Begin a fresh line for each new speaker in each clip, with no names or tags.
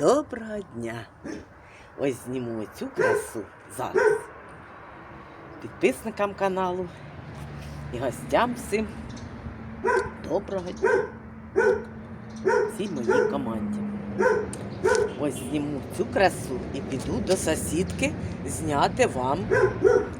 Доброго дня! Ось зніму цю красу зараз. Підписникам каналу і гостям всім доброго дня. Всій моїй команді. Ось зніму цю красу і піду до сусідки зняти вам,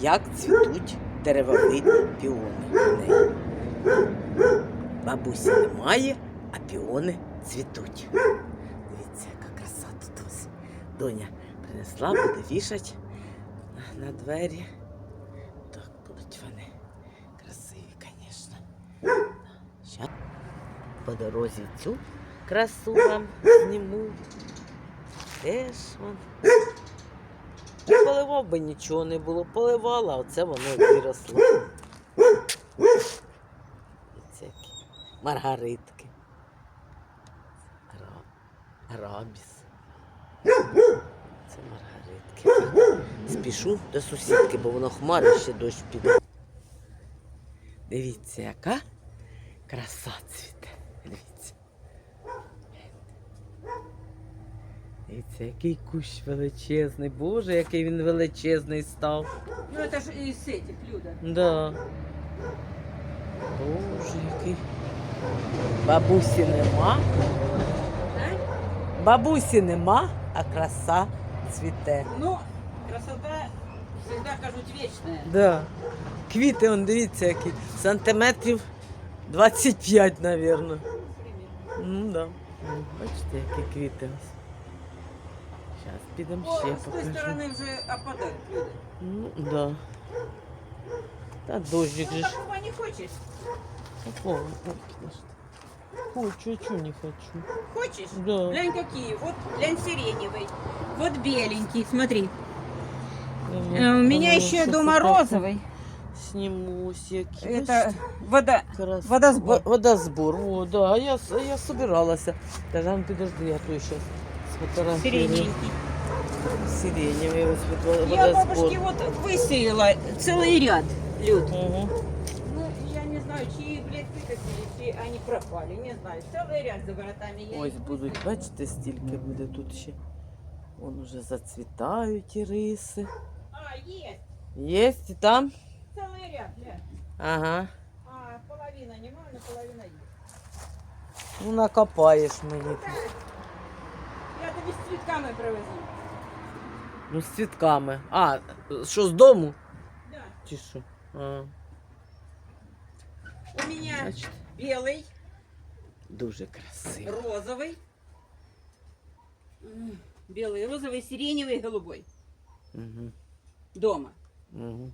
як цвітуть деревовидні піони. Бабусі немає, а піони цвітуть. Дивіться, яка краса тут ось. Доня принесла, буде вішати на- двері. Так будуть вони красиві, звісно. Щас по дорозі цю красу вам зніму. Теж вон. Поливав би нічого не було, поливала, а оце воно виросло. Маргаритки. Ра- Арабіс. Це Спішу до сусідки, бо воно хмари ще дощ піде. Дивіться, яка краса цвіте. Дивіться. Дивіться, який кущ величезний. Боже, який він величезний став.
Ну это же из этих, Люда.
Да. Боже, який. Бабусі нема. Бабусі нема, а краса цвіте.
Ну, красота всегда, кажуть, вечная.
Да. Квіти, он дивіться, які. Сантиметрів 25, мабуть. Ну да. М, Бачите, які квіти. Зараз підемо
О,
ще
с той
покажу.
стороны уже опадает, Люда.
Ну, да. Та дождик же
Ну,
ж.
такого не хочешь?
Какого? Ой, подожди. Хочу, а чё не хочу?
Хочешь?
Да.
Глянь какие. Вот глянь сиреневый. Вот беленький, смотри. Э, У меня еще дома розовый.
Снимусь, які.
Это вода,
Крас...
водосбор.
Во- Водосбор, о, да, а я, с- а я собиралася. Даже ну подожди, я то сейчас сфотографирую.
сиреневенький.
Сиреневый вот вот
Я
водосбор.
бабушке вот высеяла целый ряд, Люд.
Угу.
Ну, я не знаю, чьи, блядь, выкосили, чьи они пропали, не знаю. Целый ряд за воротами. Я
Ось
их
будуть,
высеяла.
бачите, стільки буде тут ще. Вон уже зацвітають і риси.
А, есть.
Есть і там?
Целый ряд, глянь.
Ага.
А, половина нема, но половина есть.
Ну накопаєш мені тут.
Я тобі з цвітками привезу.
Ну, з цвітками. А, що з дому?
Да.
Чи що? А,
У меня
бачите?
белый,
Дуже красиво.
розовый. М, Белый, розовый, сиреневый, голубой.
Угу.
Дома.
Угу.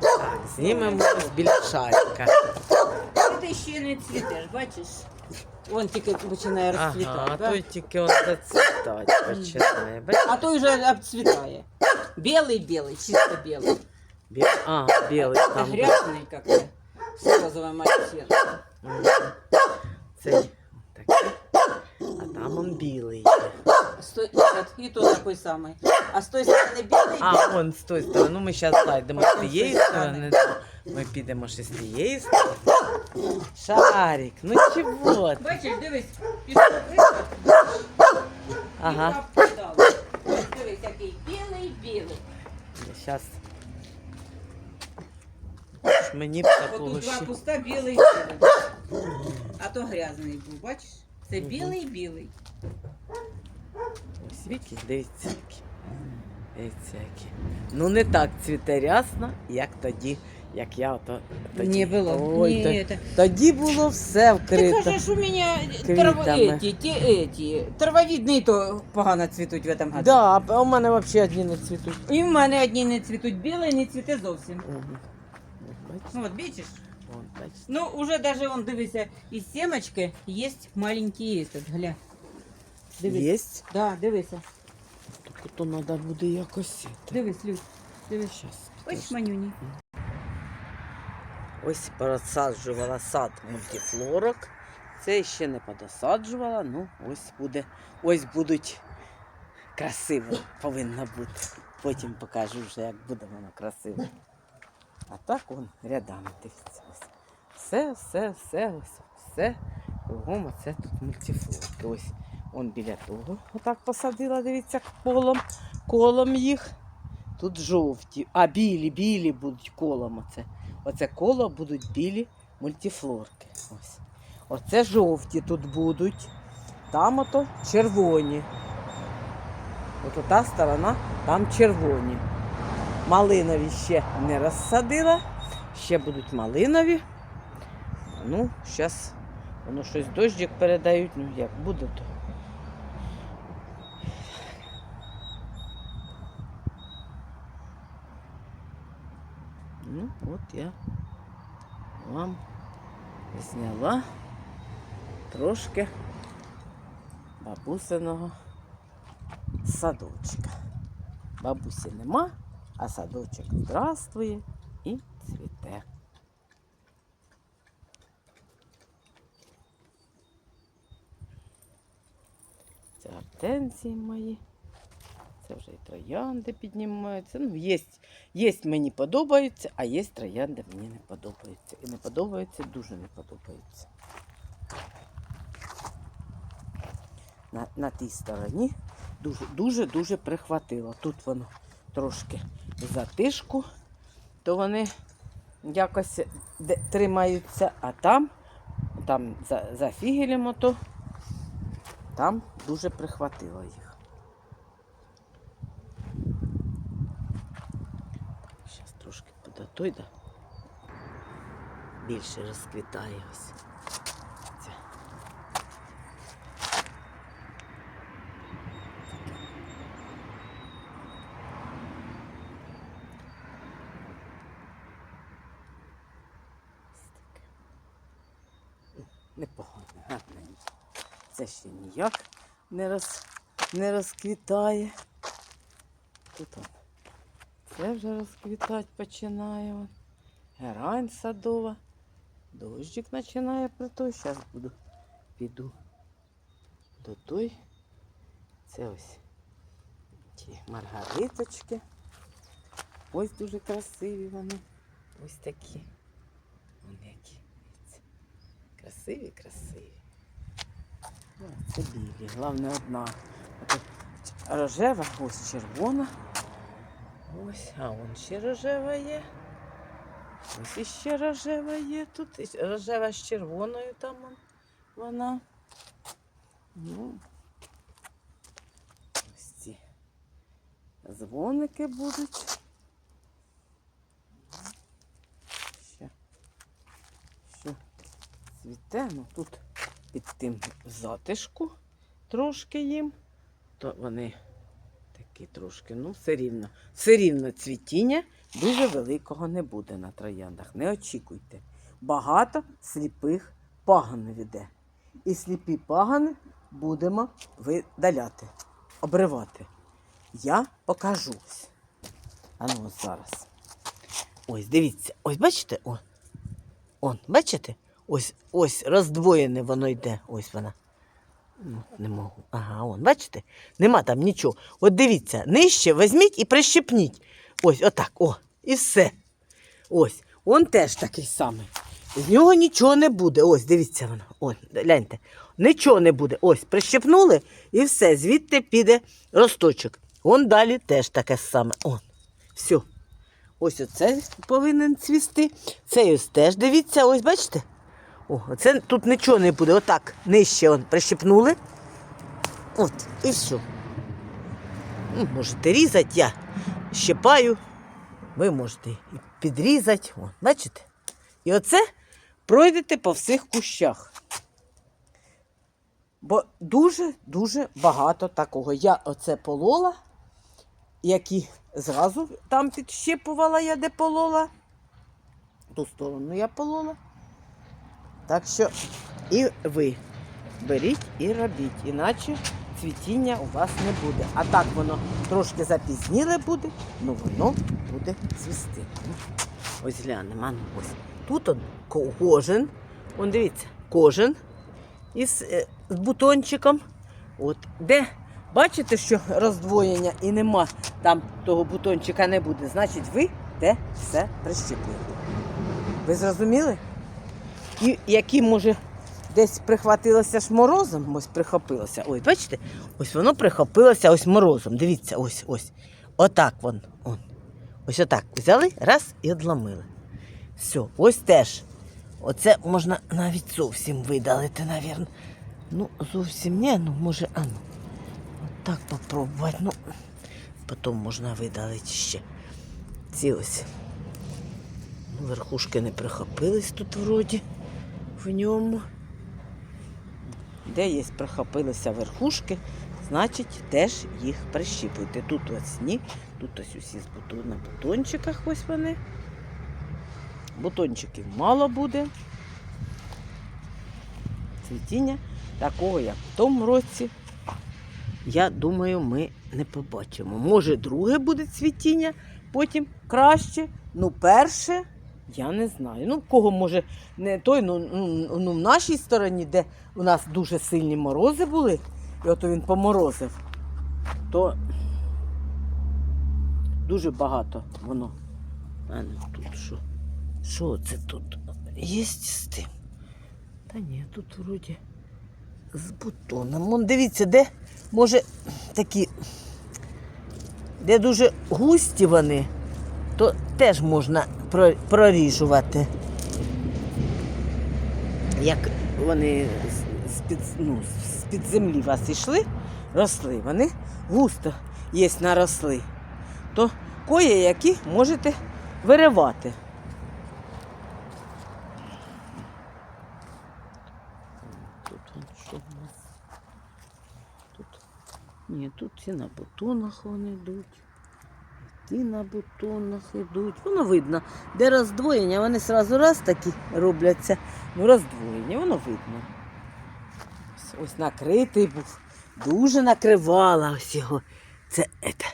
Так, знімемо з біля шарика.
Це ще не цвітеш, бачиш? Вон тільки починає розцвітати.
Ага, а
да?
той тільки он зацвітати починає. Бачите?
А той вже обцвітає. Белый-белый, чисто белый.
Бі... А, білий
Это
там. да.
грязный как-то. С розовым оттенком.
Мгм. Цей такий. А там он білий.
С той- нет, И то такой самый. А с той стороны белый.
А, вон з тої сторони. Ну, ми зараз зайдемо з тієї
З цієї
сторони. Ми підемо ще з тієї сторони. Шарик, ну чого ти?
Бачиш, дивись, пішов приклад.
Ага.
І впадало. Ось дивись, який білий-білий.
Зараз. Мені б
От
такого
тут два
ще.
куста білий-білий. А то грязний був, бачиш? Це
Мгм.
білий-білий.
Ось віки, дивіться які. Дивіться які. Ну не так цвіте рясно, як тоді, як я ото тоді.
Не було.
Ой,
Ні,
то-
это.
Тоді було все
Ти
вкрито.
кажеш, у мене
квітами.
трав... эти, ті, эти, травовідні то погано цвітуть в этом году.
Да, а у мене взагалі одні не цвітуть.
І в мене одні не цвітуть, білий не цвіте зовсім.
Угу. Бачите?
Ну, от бачиш?
Вон, бачите.
Ну, уже даже он, дивися, із семочки є маленький этот, гля. Дивись.
Єсть.
Да, дивися.
Тільки то треба буде якось.
Дивись, Люд. Дивись.
Щас,
Ось манюні.
Ось пересаджувала сад мультифлорок. Це ще не подосаджувала, ну ось буде. Ось будуть красиво повинно бути. Потім покажу вже, як буде воно красиво. А так он рядами дивіться. Ось. Все, все, все, ось, все Кругом оце тут мультифлорки. Ось он біля того. Отак посадила, дивіться, колом, колом їх. Тут жовті, а білі, білі будуть колом. Оце. Оце коло будуть білі мультифлорки. Ось. Оце жовті тут будуть. Там ото червоні. От та сторона, там червоні. Малинові ще не розсадила. Ще будуть малинові. Ну, зараз воно щось дощик передають. Ну як буде то. Ну, от я вам зняла трошки бабусиного садочка. Бабусі нема, а садочок здравствує і цвіте. Це гортензії мої. Це вже і троянди піднімаються. Ну, є, є мені подобаються, а є троянди мені не подобаються. І не подобаються, дуже не подобаються. На, на тій стороні дуже, дуже, дуже прихватило. Тут воно трошки затишку, то вони якось тримаються, а там, там за, за фігелем ото, там дуже прихватило їх. Зараз подотой, да? Більше розквітає ось. Це. Непогано, гарненько. Це ще ніяк не, роз, не розквітає. Тут он. Це вже розквітати починає. Герань садова. Дощик починає про той. Зараз буду піду до той. Це ось ті маргариточки. Ось дуже красиві вони. Ось такі. Вони які. Красиві, красиві. Це білі, головне одна. Рожева, ось червона. Ось, а вон ще рожева є. Ось іще рожева є. Тут рожева з червоною там вона. Ну, ось ці дзвоники будуть. Ще, що цвіте, ну тут під тим затишку трошки їм, то вони такі трошки, ну, все рівно. Все рівно цвітіння дуже великого не буде на трояндах. Не очікуйте. Багато сліпих паганів іде. І сліпі пагани будемо видаляти, обривати. Я покажу. А ну ось зараз. Ось, дивіться, ось бачите? О, он, бачите? Ось, ось роздвоєне воно йде. Ось вона. Ну, не можу. Ага, он, бачите? Нема там нічого. От дивіться, нижче візьміть і прищепніть. Ось, отак, о, і все. Ось, он теж такий самий. З нього нічого не буде. Ось, дивіться воно. Ось, гляньте. Нічого не буде. Ось, прищепнули і все, звідти піде росточок. Он далі теж таке саме. Он. Все. Ось оце повинен цвісти. Цей ось теж дивіться, ось бачите? О, оце тут нічого не буде. Отак нижче он прищепнули. От, і все. Ну, можете різати, я щепаю. Ви можете підрізати. О, бачите? І оце пройдете по всіх кущах. Бо дуже-дуже багато такого. Я оце полола, які зразу там підщепувала я, де полола. Ту сторону я полола. Так що і ви беріть і робіть, іначе цвітіння у вас не буде. А так воно трошки запізніле буде, ну воно буде цвісти. Ось глянемо, ось. Тут он кожен, он дивіться, кожен із е, з бутончиком. От де бачите, що роздвоєння і нема там того бутончика не буде, значить ви те все прищепуєте. Ви зрозуміли? Які може десь прихватилося ж морозом, ось прихопилося. Ой, бачите, ось воно прихопилося ось морозом. Дивіться, ось, ось. Отак вон. Он. Ось отак. Взяли, раз і одломили. Все, ось теж. Оце можна навіть зовсім видалити, навірно. Ну, зовсім ні, ну може, а ну. Отак попробувати. Ну, потім можна видалити ще. Ці ось. Верхушки не прихопились тут вроді в ньому. Де є прихопилися верхушки, значить теж їх прищіпуйте. Тут ось ні, тут ось усі на бутончиках ось вони. Бутончиків мало буде. Цвітіння такого, як в тому році, я думаю, ми не побачимо. Може, друге буде цвітіння, потім краще. Ну, перше, я не знаю. Ну, кого може не той, ну, ну, ну в нашій стороні, де у нас дуже сильні морози були, і от він поморозив, то дуже багато воно. А ну тут що? Що це тут? Є з тим? Та ні, тут вроді з бутоном. Вон дивіться, де може такі, де дуже густі вони, то теж можна проріжувати. Як вони з-під, ну, з-під землі вас йшли, росли, вони густо є наросли, то кої які можете виривати. Тут що в нас? Тут. Ні, тут ці на бутонах вони йдуть. І на бутонах йдуть. Воно видно. Де роздвоєння, вони сразу раз такі робляться. Ну, роздвоєння, воно видно. Ось, накритий був. Дуже накривала ось його. Це ете.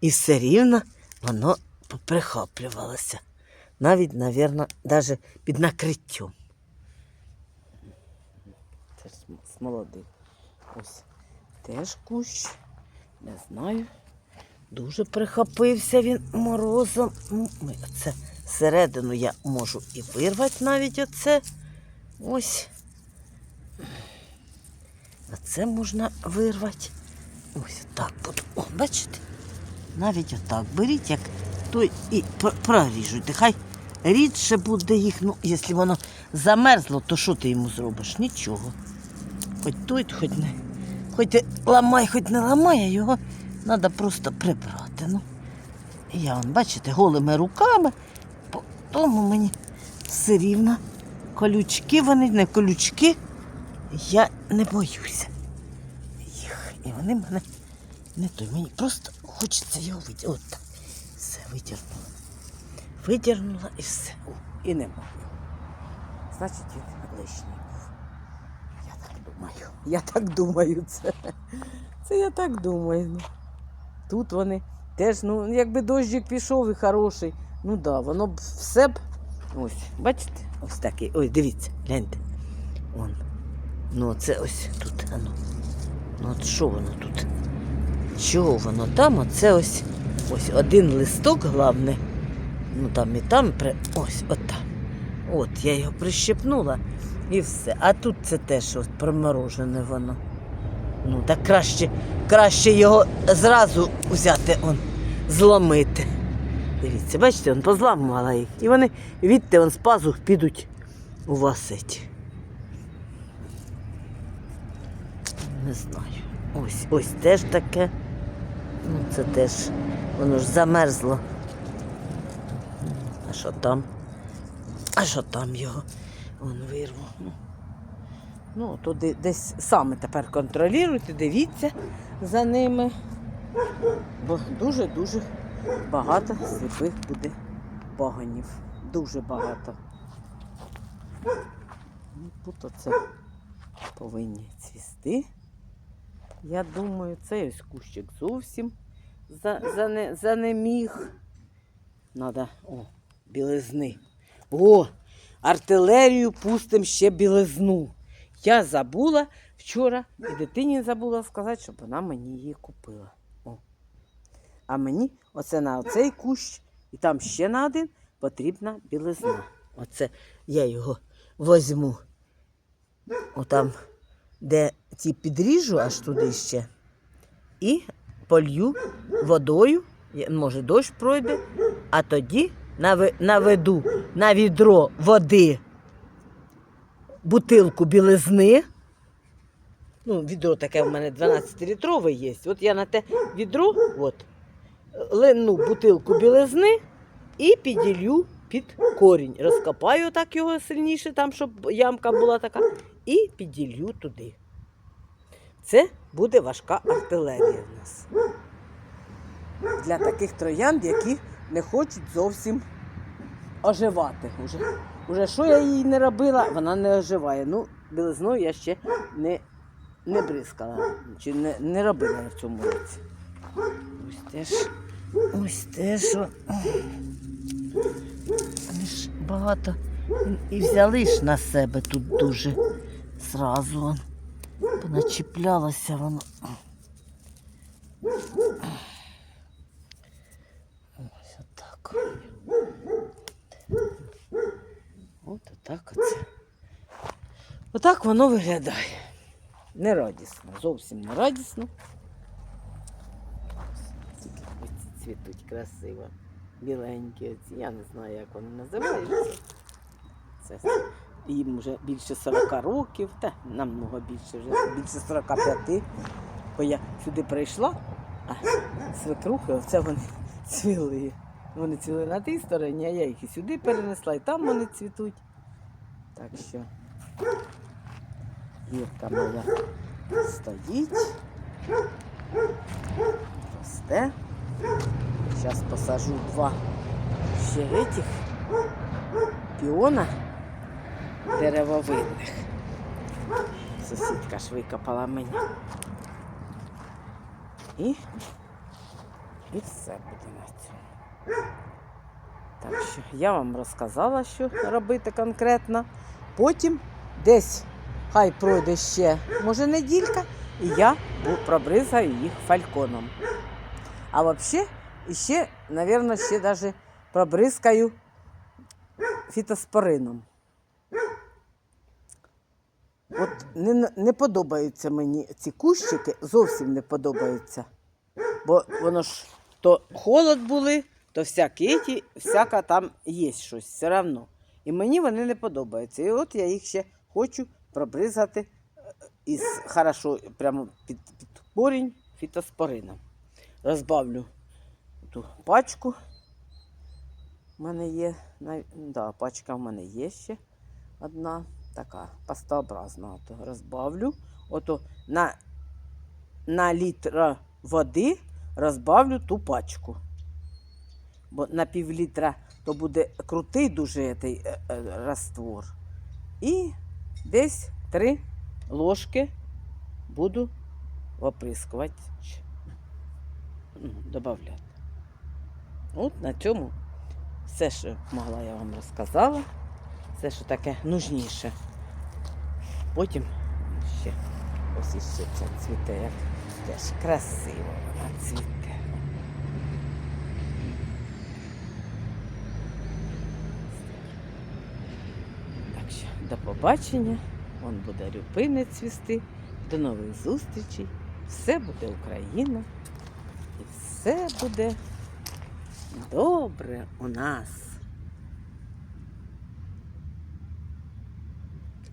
І все рівно воно поприхоплювалося. Навіть, мабуть, навіть під накриттям. Це ж з молодих. Ось теж кущ. Не знаю. Дуже прихопився він морозом. Оце середину я можу і вирвати навіть оце. Ось. Оце можна вирвати. Ось так буду. О, бачите? Навіть отак беріть, як той і пр- проріжуйте. Хай рідше буде їх. Ну, якщо воно замерзло, то що ти йому зробиш? Нічого. Хоч той, хоч не. Хоч ламай, хоч не ламай, а його треба просто прибрати. Ну. Я, вон, бачите, голими руками, по тому мені все рівно. Колючки вони, не колючки, я не боюся їх. І вони мене не той. Мені просто хочеться його видірнути. От так. Все, видірнула. Видірнула і все. О, і нема. його. Значить, він лишній був. Я так думаю. Я так думаю це. Це я так думаю. Тут вони теж, ну, якби дощик пішов і хороший. Ну да, воно б все б. Ось, бачите? Ось такий. Ой, дивіться, гляньте. Вон. Ну, це ось тут. А ну. От що воно тут? Чого воно там? Оце ось ось один листок, головне. Ну там і там при... ось отам. От, я його прищепнула і все. А тут це теж от проморожене воно. Ну, так краще, краще його зразу взяти, он, зломити. Дивіться, бачите, он позламувала їх. І вони відти он з пазух підуть у вас. Не знаю. Ось, ось теж таке. Ну, це теж, воно ж замерзло. А що там? А що там його? Вон вирву. Ну, то десь саме тепер контролюйте, дивіться за ними. Бо дуже-дуже багато сліпих буде паганів. Дуже багато. Ну, Тут оце повинні цвісти. Я думаю, цей ось кущик зовсім за, за, не, занеміг. Надо, о, білизни. О, артилерію пустим ще білизну. Я забула вчора і дитині забула сказати, щоб вона мені її купила. О. А мені оце на оцей кущ, і там ще на один потрібна білизна. Оце я його возьму отам, де ці підріжу аж туди ще, і полью водою, може дощ пройде, а тоді наведу на відро води бутилку білизни. Ну, відро таке в мене 12-літрове є. От я на те відро от, лину бутилку білизни і піділю під корінь. Розкопаю так його сильніше, там, щоб ямка була така, і піділю туди. Це буде важка артилерія в нас. Для таких троянд, які не хочуть зовсім оживати. Уже, уже що я їй не робила, вона не оживає. Ну, білизною я ще не, не бризкала, чи не, не робила в цьому році. Ось теж, ось теж. о. Вони ж багато і взяли ж на себе тут дуже зразу. он. Поначіплялося воно. Ось отак. От отак оце. Отак воно виглядає. Не радісно, зовсім не радісно. Ось цвітуть красиво. Біленькі оці. Я не знаю, як вони називаються. Це їм вже більше 40 років, та намного більше, вже більше 45. Бо я сюди прийшла, а свекрухи, оце вони цвіли. Вони цвіли на тій стороні, а я їх і сюди перенесла, і там вони цвітуть. Так що гірка моя стоїть, росте. Зараз посажу два ще этих піона деревовидних. Сусідка ж викопала мені. І, і все буде на цьому. Так що я вам розказала, що робити конкретно. Потім десь хай пройде ще, може, неділька, і я пробризаю їх фальконом. А взагалі, ще, мабуть, ще навіть пробризкаю фітоспорином. От не, не подобаються мені ці кущики, зовсім не подобаються. Бо воно ж то холод були, то всякі ті, всяка там є щось все одно. І мені вони не подобаються. І от я їх ще хочу пробризати е, із хорошо, прямо під, під корінь фітоспорином. Розбавлю ту пачку. У мене є, да, пачка в мене є ще одна така пастообразна. Ото розбавлю. Ото на, на літр води розбавлю ту пачку. Бо на пів літра то буде крутий дуже цей е, е, раствор. І десь три ложки буду оприскувати, ну, додавати. От на цьому все, що могла, я вам розказала. Все, що таке нужніше. Потім ще ось іще ця цвіте, як теж красиво вона цвіте. Так що до побачення. он буде рюпини цвісти. До нових зустрічей. Все буде Україна. І все буде добре у нас.